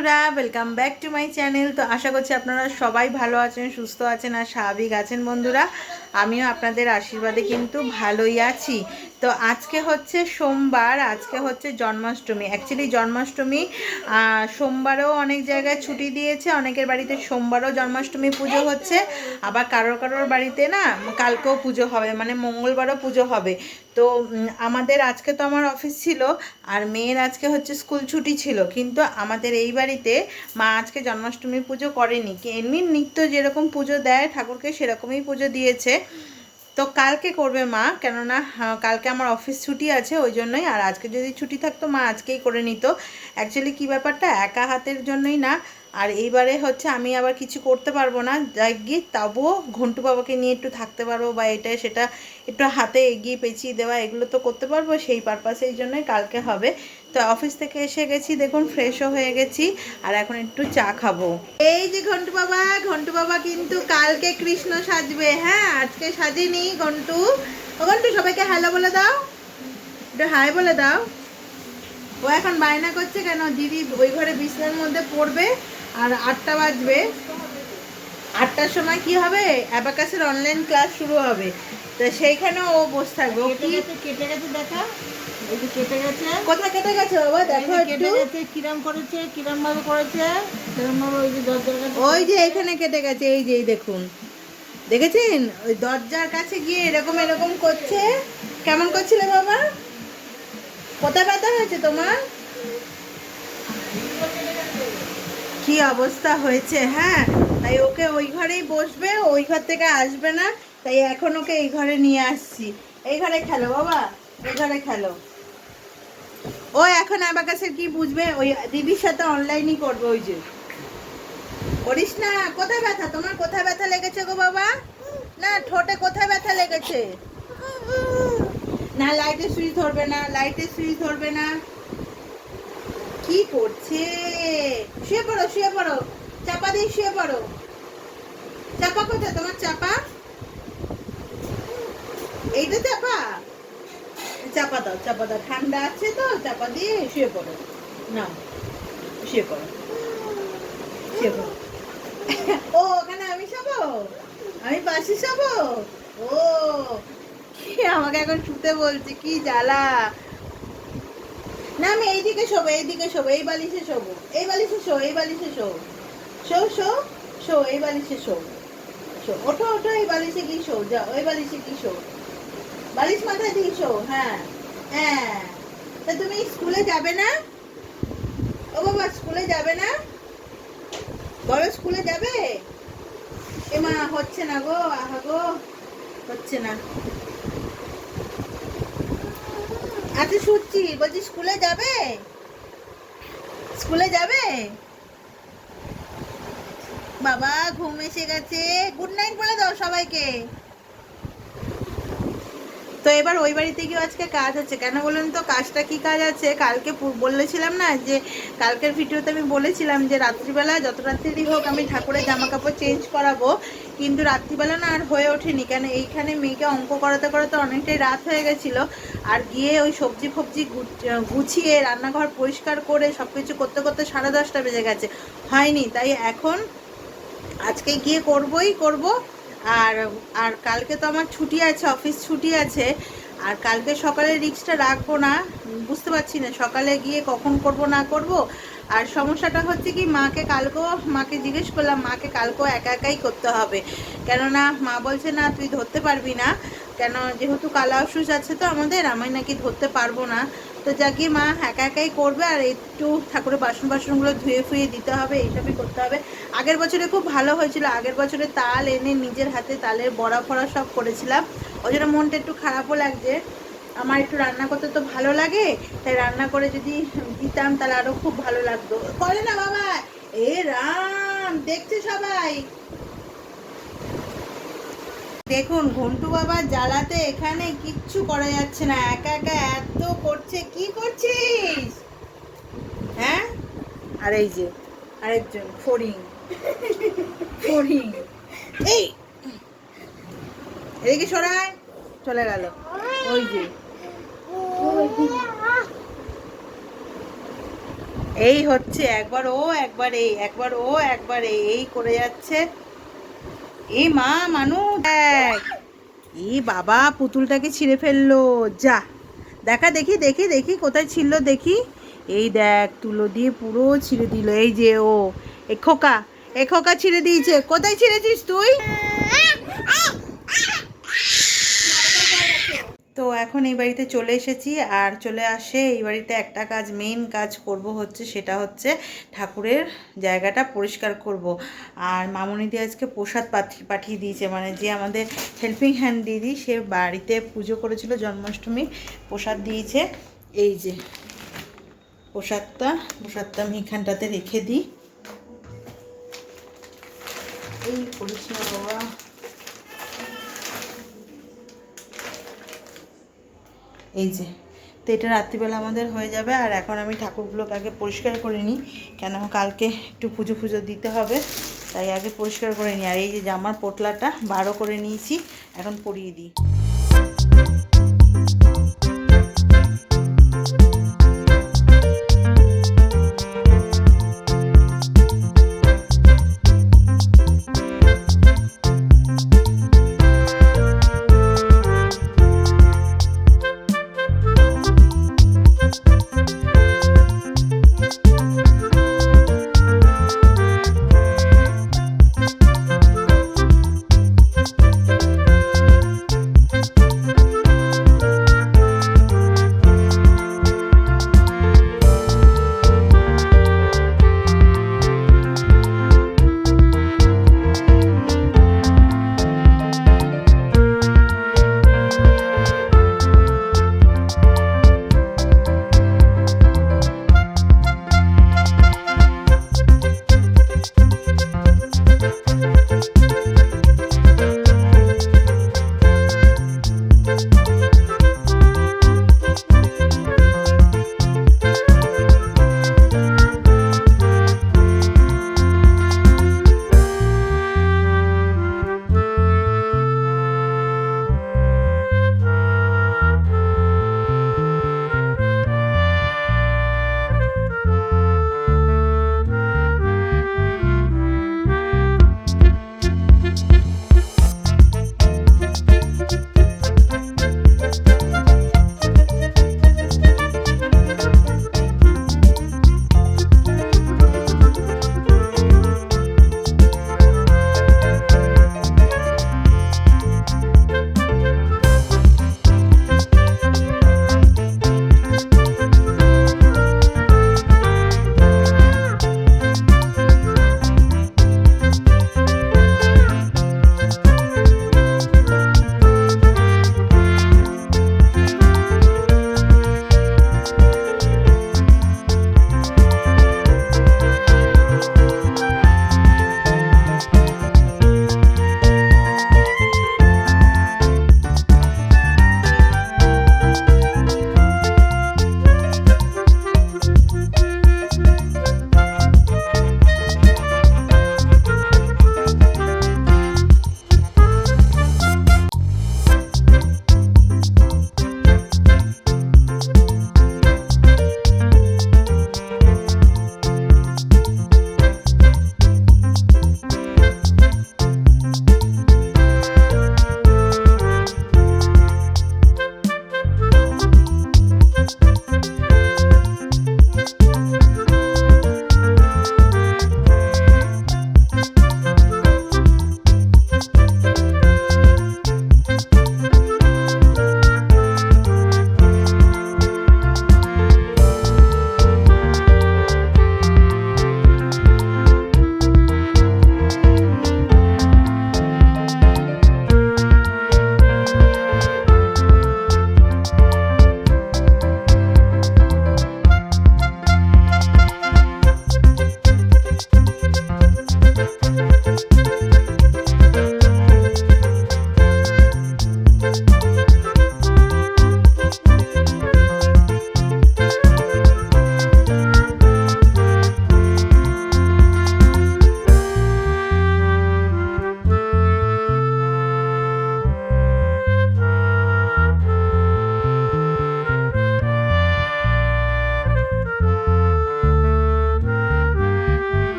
বন্ধুরা welcome back to my channel তো আশা করছি আপনারা সবাই ভালো আছেন, সুস্থ আছেন আর স্বাভাবিক আছেন বন্ধুরা। আমিও আপনাদের আশীর্বাদে কিন্তু ভালোই আছি। তো আজকে হচ্ছে সোমবার, আজকে হচ্ছে জন্মাষ্টমী। অ্যাকচুয়ালি জন্মাষ্টমী সোমবারও অনেক জায়গায় ছুটি দিয়েছে, অনেকের বাড়িতে সোমবারও জন্মাষ্টমী পুজো হচ্ছে, আবার কারোর কারোর বাড়িতে না কালকেও পুজো হবে মানে মঙ্গলবারও পুজো হবে। তো আমাদের আজকে তো আমার অফিস ছিল, আর মেয়ের আজকে হচ্ছে স্কুল ছুটি ছিল, কিন্তু আমাদের এই বাড়িতে মা আজকে জন্মাষ্টমী পুজো করেনি। এমনি নিত্য যেরকম পুজো দেয় ঠাকুরকে, সেরকমই পুজো দিয়েছে। তো কালকে করবে মা কেননা হ্যাঁ, কালকে আমার অফিস ছুটি আছে ওই জন্যই। আর আজকে যদি ছুটি থাকতো মা আজকেই করে নিত। অ্যাকচুয়ালি কী ব্যাপারটা একা হাতের জন্যই না। আর এইবারে হচ্ছে আমি আবার কিছু করতে পারব না। যাই গিয়ে তবুও ঘন্টু বাবাকে নিয়ে একটু থাকতে পারব বা এটা সেটা একটু হাতে এগিয়ে পেঁচিয়ে দেওয়া এগুলো তো করতে পারব সেই পারপাসে এই জন্যই কালকে হবে। তো অফিস থেকে এসে গেছি, দেখুন ফ্রেশও হয়ে গেছি, আর এখন একটু চা খাব। এই যে ঘন্টু বাবা ঘন্টু বাবা কিন্তু কালকে কৃষ্ণ সাজবে হ্যাঁ আজকে সাজিনি ঘন্টু। ও ঘন্টু, সবাইকে হ্যালো বলে দাও। একটু হাই বলে দাও। ও এখন বায়না করছে কেন? দিদি ওই ঘরে বিছনার মধ্যে পড়বে আর আটটা বাজবে। আটটার সময় কি হবে? অ্যাবাকাসের অনলাইন ক্লাস শুরু হবে। তো সেইখানে ও বসে থাকবে। ও কেটে গেছে দেখা এই যে কেটে গেছে। কোথায় কেটে গেছে বাবা? দেখো একটু। কেটে গেছে কিরম করেছে কিরম ভাবে করেছে সেরকম ভাবে ওই যে দরজার কাছে ওই যে এখানে কেটে গেছে এই যে দেখুন। দেখেছেন? ওই দরজার কাছে গিয়ে এরকম এরকম করছে। কেমন করছিলে বাবা? কোথায় ব্যথা হয়েছে তোমার? কি অবস্থা হয়েছে হ্যাঁ? তাই ওকে ওই ঘরেই বসবে ওই ঘর থেকে আসবে না। তাই এখন ওকে এই ঘরে নিয়ে আসছি। এই ঘরে খেলো বাবা এই ঘরে খেলো। ও এখন অ্যাবাকাসের কি বুঝবে? ওই দিদির সাথে অনলাইনই করবে ওই যে। করিস না, কোথায় ব্যথা? তোমার কোথায় ব্যথা লেগেছে গো বাবা? না, ঠোঁটে কোথায় ব্যথা লেগেছে? না লাইটের সুইচ ধরবে না লাইটের সুইচ ধরবে না। কি করছে? শুয়ে পড়ো শুয়ে পড়ো। চাপা দিয়ে শুয়ে পড়ো। চাপা কোথায়? তোমার চাপা এইটা চাপা চাপা দাও চাপা দাও। ঠান্ডা আছে তো, চাপা দিয়ে শুয়ে পড়ো। না শুয়ে পড়ো। শুয়ে পড়ো। ও, ওখানে আমি শোবো? আমি পাশে শোবো? ও, কি আমাকে এখন শুতে বলছে, কি জ্বালা। না, আমি এইদিকে শোবো এইদিকে শোবো, এই বালিশে শোবো, এই বালিশে শো, এই বালিশে শো। শো শো শো, এই বালিশে শো। শো, ওঠো ওঠো, এই বালিশে কি শো, যাও ওই বালিশে কি শো। বালিশ মাথায় দিয়েছ? হ্যাঁ। হ্যাঁ। তা তুমি স্কুলে যাবে না? ও বাবা, স্কুলে যাবে না? বড় স্কুলে যাবে? এমা হচ্ছে না গো, আহা গো, হচ্ছে না। আচ্ছা শুচ্ছি, বলছি স্কুলে যাবে? স্কুলে যাবে? বাবা, ঘুম এসে গেছে। গুড নাইট বলে দাও সবাইকে। তো এবার ওই বাড়িতে গিয়ে আজকে কাজ আছে কেন বলুন তো? কাজটা কি কাজ আছে? কালকে বলেছিলাম না যে, কালকের ভিডিওতে আমি বলেছিলাম যে, রাত্রিবেলা যত রাত্রি হোক আমি ঠাকুরের জামা কাপড় চেঞ্জ করাবো। কিন্তু রাত্রিবেলা না আর হয়ে ওঠেনি। কেন এইখানে মেয়েকে অঙ্ক করাতে করাতে অনেকটাই রাত হয়ে গেছিল। আর গিয়ে ওই সবজি ফবজি গুছিয়ে, রান্নাঘর পরিষ্কার করে সব কিছু করতে করতে সাড়ে দশটা বেজে গেছে। হয়নি। তাই এখন আজকে গিয়ে করবই, করব। আর আর কালকে তো আমার ছুটি আছে, অফিস ছুটি আছে, আর কালকে সকালে রিক্সটা রাখব না, বুঝতে পারছি না, সকালে গিয়ে কখন করব, না করব। আর সমস্যাটা হচ্ছে কি, মাকে কালকেও, মাকে জিজ্ঞেস করলাম, মাকে কালকেও একা একাই করতে হবে। কেননা মা বলছে, না, তুই ধরতে পারবি না। কেন, যেহেতু কালা অসুস আছে তো আমাদের, আমি নাকি ধরতে পারব না। তো যাকে মা একা একাই করবে আর একটু ঠাকুরের বাসন বাসনগুলো ধুয়ে ফুয়ে দিতে হবে এইসবই করতে হবে। আগের বছরে খুব ভালো হয়েছিল। আগের বছরে তাল এনে নিজের হাতে তালের বড়া ফড়া সব করেছিলাম। ওই জন্য মনটা একটু খারাপও লাগছে। আমার একটু রান্না করতে তো ভালো লাগে, তাই রান্না করে যদি দিতাম তাহলে আরও খুব ভালো লাগতো। করে না বাবা। এ রাম, দেখছে সবাই। দেখুন, ঘন্টু বাবা জ্বালাতে এখানে কিচ্ছু করা যাচ্ছে না। একা একা এত করছে, কি করছিস? হ্যাঁ? আর এই যে, আরেকজন, ফড়িং। ফড়িং। এই! এদিকে সরায় চলে গেল। ওই যে। এই হচ্ছে একবার ও, একবার এই, একবার ও, একবার এই এই করে যাচ্ছে। এই মা মানু, দেখ। এই বাবা, পুতুলটাকে ছিঁড়ে ফেলল। যা। দেখা, দেখি দেখি দেখি কোথায় ছিল দেখি। এই দেখ, তুলো দিয়ে পুরো ছিঁড়ে দিল। এই যে ও। এ খোকা এ খোকা ছিঁড়ে দিয়েছে। কোথায় ছিঁড়েছিস তুই? তো এখন এই বাড়িতে চলে এসেছি আর চলে আসে এই বাড়িতে একটা কাজ মেইন কাজ করব হচ্ছে সেটা হচ্ছে ঠাকুরের জায়গাটা পরিষ্কার করব। আর মামুনিদি আজকে প্রসাদ পাঠিয়ে পাঠিয়ে দিয়েছে মানে যে আমাদের হেল্পিং হ্যান্ড দিদি, সে বাড়িতে পুজো করেছিল জন্মাষ্টমী প্রসাদ দিয়েছে। এই যে, প্রসাদটা প্রসাদটা আমি এখানটাতে রেখে দিই। এই করিস বাবা। এই যে, তো এটা রাত্রিবেলা আমাদের হয়ে যাবে, আর এখন আমি ঠাকুরগুলোকে আগে পরিষ্কার করে নিই, কেন কালকে একটু পুজো পুজো দিতে হবে, তাই আগে পরিষ্কার করে নিই। আর এই যে জামার পোটলাটা বারো করে নিয়েছি, এখন পরিয়ে দিই।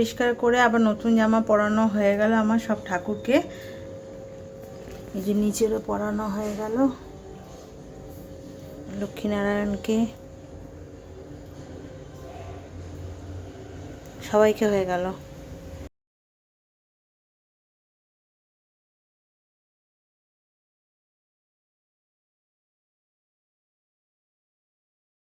পরিষ্কার করে আবার নতুন জামা পরানো হয়ে গেল আমার সব ঠাকুরকে। এই যে নিচেরও পরানো হয়ে গেল। লক্ষ্মীনারায়ণকে। সবাইকে হয়ে গেল।